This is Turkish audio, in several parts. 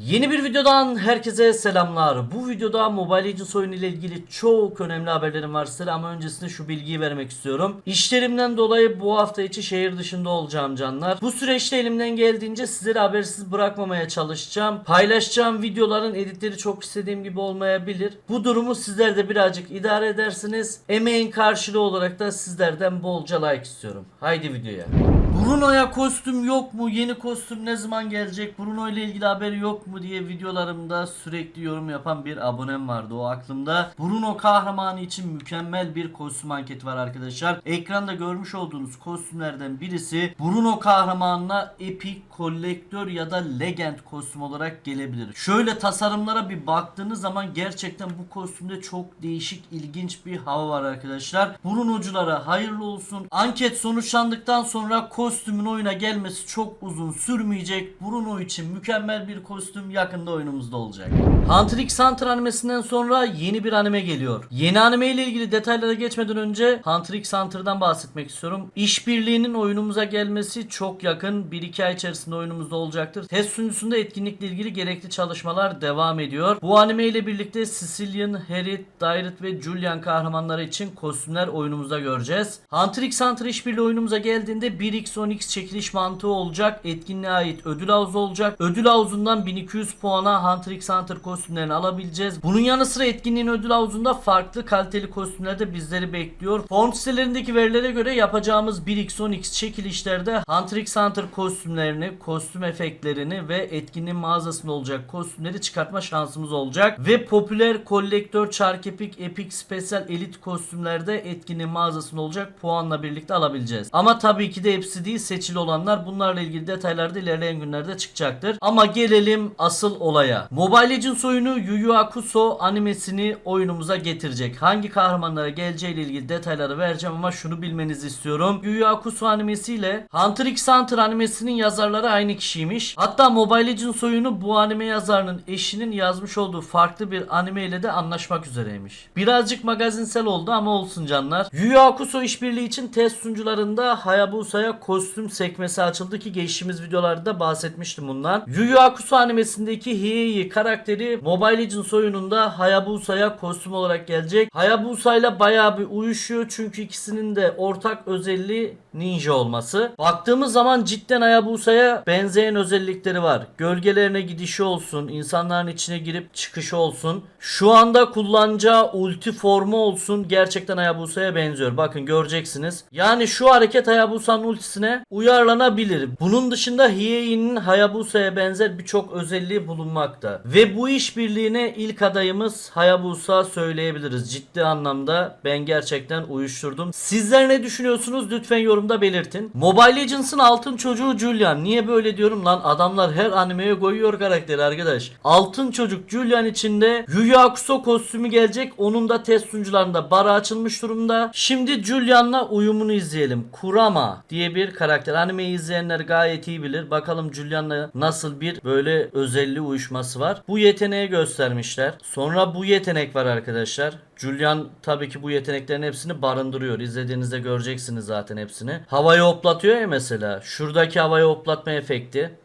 Yeni bir videodan herkese selamlar. Bu videoda Mobile Legends oyunu ile ilgili çok önemli haberlerim var size ama öncesinde şu bilgiyi vermek istiyorum. İşlerimden dolayı bu hafta içi şehir dışında olacağım canlar. Bu süreçte elimden geldiğince sizleri habersiz bırakmamaya çalışacağım. Paylaşacağım videoların editleri çok istediğim gibi olmayabilir. Bu durumu sizler de birazcık idare edersiniz. Emeğin karşılığı olarak da sizlerden bolca like istiyorum. Haydi videoya. Bruno'ya kostüm yok mu? Yeni kostüm ne zaman gelecek? Bruno ile ilgili haberi yok mu diye videolarımda sürekli yorum yapan bir abonem vardı o aklımda. Bruno kahramanı için mükemmel bir kostüm anketi var arkadaşlar. Ekranda görmüş olduğunuz kostümlerden birisi Bruno kahramanına Epic, Kolektör ya da Legend kostüm olarak gelebilir. Şöyle tasarımlara bir baktığınız zaman gerçekten bu kostümde çok değişik, ilginç bir hava var arkadaşlar. Brunoculara hayırlı olsun. Anket sonuçlandıktan sonra kostümün oyuna gelmesi çok uzun sürmeyecek. Bruno için mükemmel bir kostüm yakında oyunumuzda olacak. Hunter x Hunter animesinden sonra yeni bir anime geliyor. Yeni anime ile ilgili detaylara geçmeden önce Hunter x Hunter'dan bahsetmek istiyorum. İşbirliğinin oyunumuza gelmesi çok yakın. 1-2 ay içerisinde oyunumuzda olacaktır. Test sunucusunda etkinlikle ilgili gerekli çalışmalar devam ediyor. Bu anime ile birlikte Sicilian, Harriet, Dairit ve Julian kahramanları için kostümler oyunumuzda göreceğiz. Hunter x Hunter işbirliği oyunumuza geldiğinde 1x 10x çekiliş mantığı olacak. Etkinliğe ait ödül havuzu olacak. Ödül havuzundan 1200 puana Hunter x Hunter kostümlerini alabileceğiz. Bunun yanı sıra etkinliğin ödül havuzunda farklı kaliteli kostümler de bizleri bekliyor. Form sitelerindeki verilere göre yapacağımız 1x 10x çekilişlerde Hunter x Hunter kostümlerini, kostüm efektlerini ve etkinliğin mağazasında olacak kostümleri çıkartma şansımız olacak. Ve popüler kolektör çark epik, epic special elit kostümlerde etkinliğin mağazasında olacak puanla birlikte alabileceğiz. Ama tabii ki de hepsi değil seçili olanlar bunlarla ilgili detaylar da ilerleyen günlerde çıkacaktır. Ama gelelim asıl olaya. Mobile Legends oyunu Yu Yu Hakusho animesini oyunumuza getirecek. Hangi kahramanlara geleceğiyle ilgili detayları vereceğim ama şunu bilmenizi istiyorum. Yu Yu Hakusho animesiyle Hunter x Hunter animesinin yazarları aynı kişiymiş. Hatta Mobile Legends oyunu bu anime yazarının eşinin yazmış olduğu farklı bir anime ile de anlaşmak üzereymiş. Birazcık magazinsel oldu ama olsun canlar. Yu Yu Hakusho işbirliği için test sunucularında Hayabusa'ya kostüm sekmesi açıldı ki geçtiğimiz videolarda bahsetmiştim bundan. Yu Yu Hakusho animesindeki Hiei karakteri Mobile Legends oyununda Hayabusa'ya kostüm olarak gelecek. Hayabusa ile bayağı bir uyuşuyor çünkü ikisinin de ortak özelliği ninja olması. Baktığımız zaman cidden Hayabusa'ya benzeyen özellikleri var. Gölgelerine gidişi olsun, insanların içine girip çıkışı olsun. Şu anda kullanacağı ulti formu olsun gerçekten Hayabusa'ya benziyor. Bakın göreceksiniz. Yani şu hareket Hayabusa'nın ultisine uyarlanabilir. Bunun dışında Hiei'nin Hayabusa'ya benzer birçok özelliği bulunmakta. Ve bu işbirliğine ilk adayımız Hayabusa söyleyebiliriz. Ciddi anlamda ben gerçekten uyuşturdum. Sizler ne düşünüyorsunuz? Lütfen yorumda belirtin. Mobile Legends'ın altın çocuğu Julian. Niye böyle diyorum lan? Adamlar her animeye koyuyor karakteri arkadaş. Altın çocuk Julian içinde Yu Yu Hakusho kostümü gelecek. Onun da test sunucularında bara açılmış durumda. Şimdi Julian'la uyumunu izleyelim. Kurama diye bir karakter. Animeyi izleyenler gayet iyi bilir. Bakalım Julian'la nasıl bir böyle özelliği uyuşması var. Bu yeteneği göstermişler. Sonra bu yetenek var arkadaşlar. Julian tabii ki bu yeteneklerin hepsini barındırıyor. İzlediğinizde göreceksiniz zaten hepsini. Havayı hoplatıyor ya mesela. Şuradaki havayı hoplatma efekti.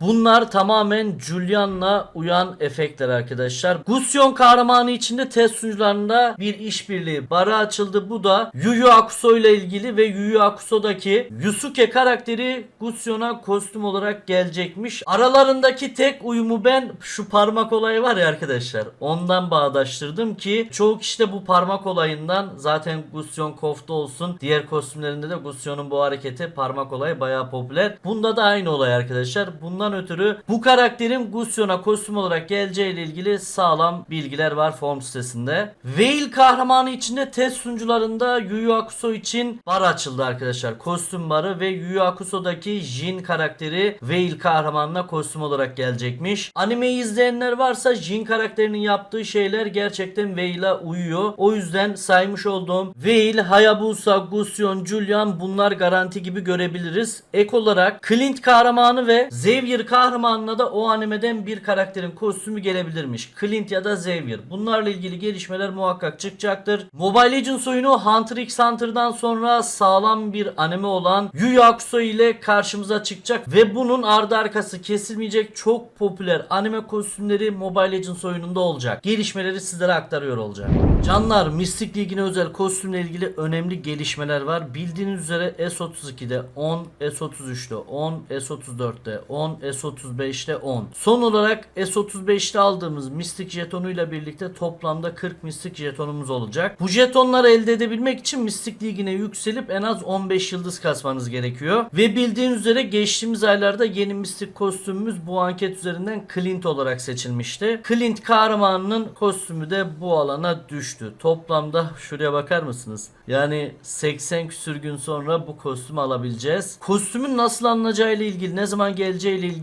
Bunlar tamamen Julian'la uyan efektler arkadaşlar. Gusyon kahramanı içinde test sunucularında bir işbirliği barı açıldı. Bu da Yu Yu Hakusho ile ilgili ve Yu Yu Hakusho'daki Yusuke karakteri Gusyon'a kostüm olarak gelecekmiş. Aralarındaki tek uyumu ben şu parmak olayı var ya arkadaşlar. Ondan bağdaştırdım ki çoğu kişi de bu parmak olayından zaten Gusyon kofta olsun. Diğer kostümlerinde de Gusyon'un bu hareketi parmak olayı bayağı popüler. Bunda da aynı olay arkadaşlar. Bundan ötürü bu karakterin Gusyon'a kostüm olarak geleceği ile ilgili sağlam bilgiler var form sitesinde. Veil kahramanı içinde test sunucularında Yu Yu Hakusho için bar açıldı arkadaşlar. Kostüm barı ve Yu Yu Hakusho'daki Jin karakteri Veil kahramanına kostüm olarak gelecekmiş. Animeyi izleyenler varsa Jin karakterinin yaptığı şeyler gerçekten Veil'e uyuyor. O yüzden saymış olduğum Veil, Hayabusa, Gusyon, Julian bunlar garanti gibi görebiliriz. Ek olarak Clint kahramanı ve Xavier Xavier kahramanına da o animeden bir karakterin kostümü gelebilirmiş. Clint ya da Xavier. Bunlarla ilgili gelişmeler muhakkak çıkacaktır. Mobile Legends oyunu Hunter x Hunter'dan sonra sağlam bir anime olan Yu Hakusho ile karşımıza çıkacak ve bunun ardı arkası kesilmeyecek çok popüler anime kostümleri Mobile Legends oyununda olacak. Gelişmeleri sizlere aktarıyor olacağım. Canlar Mystic League'ine özel kostümle ilgili önemli gelişmeler var. Bildiğiniz üzere S32'de 10, S33'te 10, S34'te 10, S35'te 10. Son olarak S35'te aldığımız Mystic jetonuyla birlikte toplamda 40 Mystic jetonumuz olacak. Bu jetonları elde edebilmek için Mystic League'ine yükselip en az 15 yıldız kasmanız gerekiyor. Ve bildiğiniz üzere geçtiğimiz aylarda yeni Mystic kostümümüz bu anket üzerinden Clint olarak seçilmişti. Clint kahramanının kostümü de bu alana düştü. Toplamda şuraya bakar mısınız? Yani 80 küsür gün sonra bu kostümü alabileceğiz. Kostümün nasıl alınacağı ile ilgili, ne zaman geleceği ile ilgili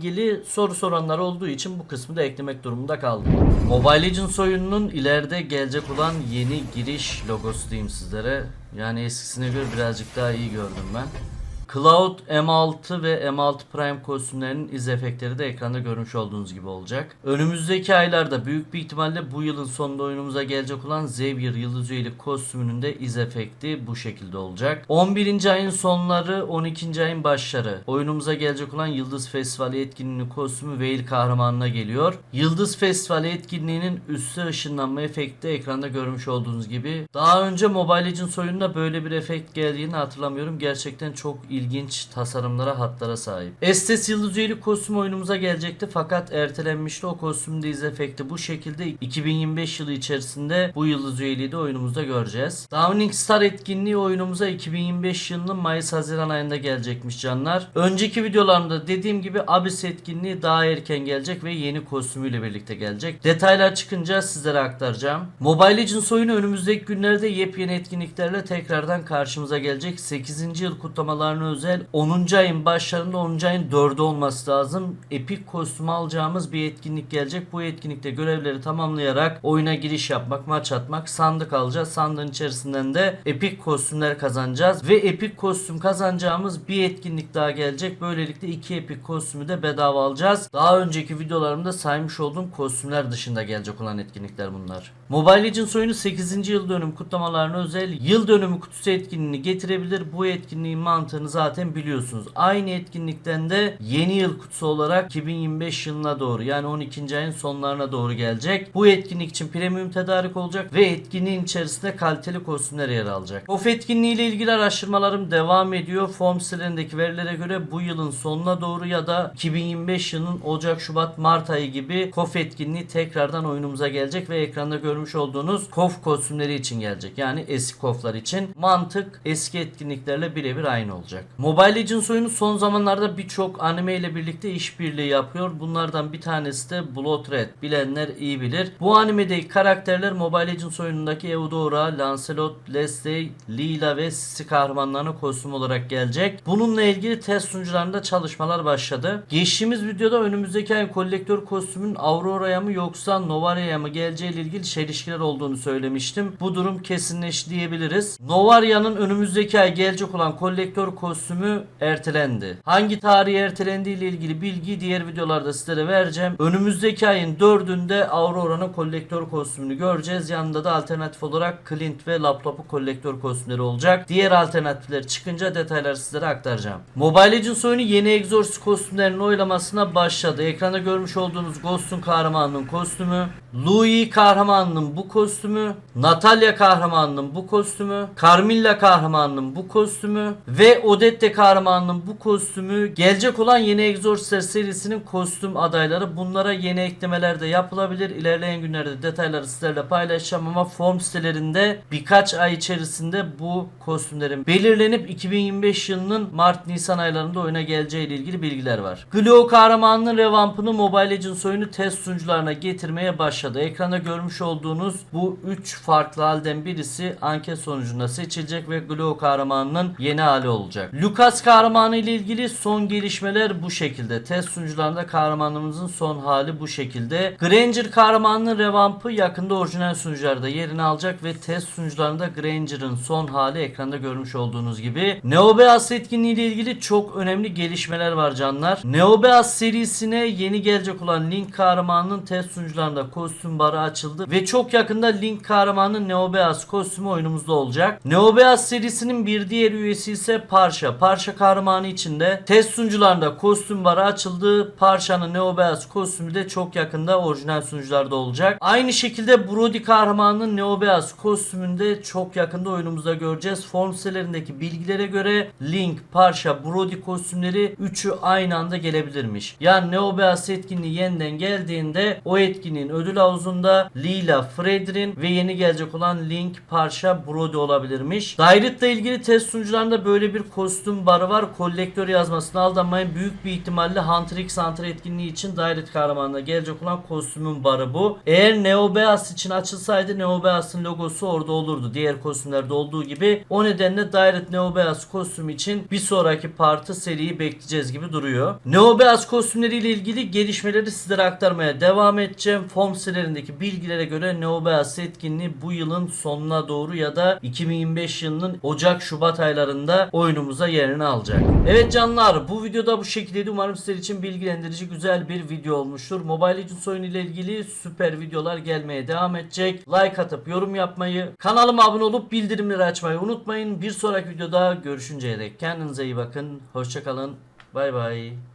soru soranlar olduğu için bu kısmı da eklemek durumunda kaldım. Mobile Legends oyununun ileride gelecek olan yeni giriş logosu diyeyim sizlere. Yani eskisine göre birazcık daha iyi gördüm ben. Cloud M6 ve M6 Prime kostümlerinin iz efektleri de ekranda görmüş olduğunuz gibi olacak. Önümüzdeki aylarda büyük bir ihtimalle bu yılın sonunda oyunumuza gelecek olan Xavier Yıldız Üyelik kostümünün de iz efekti bu şekilde olacak. 11. ayın sonları 12. ayın başları oyunumuza gelecek olan Yıldız Festivali etkinliğinin kostümü Veil kahramanına geliyor. Yıldız Festivali etkinliğinin üstü ışınlanma efekti ekranda görmüş olduğunuz gibi. Daha önce Mobile Legends oyununda böyle bir efekt geldiğini hatırlamıyorum. Gerçekten çok ilginç tasarımlara, hatlara sahip. Estes Yıldız Üyelik kostüm oyunumuza gelecekti fakat ertelenmişti. O kostümde iz efekti bu şekilde 2025 yılı içerisinde bu Yıldız Üyeliği de oyunumuzda göreceğiz. Downing Star etkinliği oyunumuza 2025 yılının Mayıs-Haziran ayında gelecekmiş canlar. Önceki videolarımda dediğim gibi Abyss etkinliği daha erken gelecek ve yeni kostümüyle birlikte gelecek. Detaylar çıkınca sizlere aktaracağım. Mobile Legends oyunu önümüzdeki günlerde yepyeni etkinliklerle tekrardan karşımıza gelecek. 8. yıl kutlamalarına özel 10. ayın başlarında 10. ayın 4'ü olması lazım. Epik kostüm alacağımız bir etkinlik gelecek. Bu etkinlikte görevleri tamamlayarak oyuna giriş yapmak, maç atmak, sandık alacağız. Sandığın içerisinden de epik kostümler kazanacağız. Ve epik kostüm kazanacağımız bir etkinlik daha gelecek. Böylelikle iki epik kostümü de bedava alacağız. Daha önceki videolarımda saymış olduğum kostümler dışında gelecek olan etkinlikler bunlar. Mobile Legends oyunu 8. yıl dönüm kutlamalarına özel yıl dönümü kutusu etkinliğini getirebilir. Bu etkinliğin mantığını zaten biliyorsunuz. Aynı etkinlikten de yeni yıl kutusu olarak 2025 yılına doğru yani 12. ayın sonlarına doğru gelecek. Bu etkinlik için premium tedarik olacak ve etkinliğin içerisinde kaliteli kostümler yer alacak. Of etkinliği ile ilgili araştırmalarım devam ediyor. Form sitelerindeki verilere göre bu yılın sonuna doğru ya da 2025 yılının Ocak, Şubat, Mart ayı gibi KOF etkinliği tekrardan oyunumuza gelecek ve ekranda görmüş olduğunuz KOF kostümleri için gelecek. Yani eski KOF'lar için. Mantık eski etkinliklerle birebir aynı olacak. Mobile Legends oyunu son zamanlarda birçok anime ile birlikte işbirliği yapıyor. Bunlardan bir tanesi de Blood Red. Bilenler iyi bilir. Bu animedeki karakterler Mobile Legends oyunundaki Eudora, Lancelot, Leslie, Lila ve Sisi kahramanlarına kostüm olarak gelecek. Bununla ilgili test sunucularında çalışmalar başladı. Geçtiğimiz videoda önümüzdeki ay kolektör kostümün Aurora'ya mı yoksa Novaria'ya mı geleceği ilgili çelişkiler olduğunu söylemiştim. Bu durum kesinleşti diyebiliriz. Novaria'nın önümüzdeki ay gelecek olan kolektör kostümü ertelendi. Hangi tarihe ertelendiği ile ilgili bilgiyi diğer videolarda sizlere vereceğim. Önümüzdeki ayın 4'ünde Aurora'nın kolektör kostümünü göreceğiz. Yanında da alternatif olarak Clint ve Laplap'ı kolektör kostümleri olacak. Diğer alternatifler çıkınca detayları sizlere aktaracağım. Mobile Legends oyunu yeni Exorcist kostümlerinin oylamasına başladı. Ekranda görmüş olduğunuz Ghost'un kahramanının kostümü, Louis kahramanının bu kostümü, Natalia kahramanının bu kostümü, Carmilla kahramanının bu kostümü ve Odette kahramanının bu kostümü gelecek olan yeni Exorcist serisinin kostüm adayları. Bunlara yeni eklemeler de yapılabilir. İlerleyen günlerde detayları sizlerle paylaşacağım ama form sitelerinde birkaç ay içerisinde bu kostümlerin belirlenip 2025 yılının Mart-Nisan aylarında oyuna geleceği ile ilgili bilgiler var. Glow kahramanının revampını Mobile Legends oyunu test sunucularına getirmeye başladı. Ekranda görmüş olduğunuz bu 3 farklı halden birisi anket sonucunda seçilecek ve Glow kahramanının yeni hali olacak. Lucas kahramanı ile ilgili son gelişmeler bu şekilde. Test sunucularında kahramanımızın son hali bu şekilde. Granger kahramanının revampı yakında orijinal sunucularda yerini alacak ve test sunucularında Granger'ın son hali ekranda görmüş olduğunuz gibi. Neobeas etkinliği ile ilgili çok önemli gelişmeler var canlar. Neobeas serisine yeni gelecek olan Link kahramanının test sunucularında kostüm barı açıldı ve çok yakında Link kahramanının Neobeas kostümü oyunumuzda olacak. Neobeas serisinin bir diğer üyesi ise Parşa. Parşa kahramanı içinde test sunucularında kostüm barı açıldı. Parşa'nın Neobeas kostümü de çok yakında orijinal sunucularda olacak. Aynı şekilde Brody kahramanının Neobeas kostümünde çok yakında oyunumuzda göreceğiz. Form sitelerindeki bilgilere göre Link, Parşa, Brody kostümleri üçü aynı anda gelebilirmiş. Yani Neobeas etkinliği yeniden geldiğinde o etkinliğin ödül havuzunda Lila, Fredrin ve yeni gelecek olan Link, Parşa, Brody olabilirmiş. Dairet'le ilgili test sunucularında böyle bir kostüm barı var. Kolektör yazmasına aldanmayın. Büyük bir ihtimalle Hunter x Hunter etkinliği için Dairet kahramanına gelecek olan kostümün barı bu. Eğer Neobeas için açılsaydı Neobeas'ın logosu orada olurdu. Diğer kostümlerde olduğu gibi. O nedenle Dairet Neobeas kostüm için bir sonraki partı seriyi bekleyeceğiz gibi duruyor. Neobeas kostümleriyle ilgili gelişmeleri sizlere aktarmaya devam edeceğim. Form sitelerindeki bilgilere göre Neobeas etkinliği bu yılın sonuna doğru ya da 2025 yılının Ocak-Şubat aylarında oyunumuza yerini alacak. Evet canlar bu videoda bu şekildeydi. Umarım sizler için bilgilendirici güzel bir video olmuştur. Mobile Legends oyunu ile ilgili süper videolar gelmeye devam edecek. Like atıp yorum yapmayı, kanalıma abone olup bildirimleri açmayı unutmayın. Bir sonraki videoda görüşünceye dek kendinize iyi bakın. Hoşçakalın. Bay bay.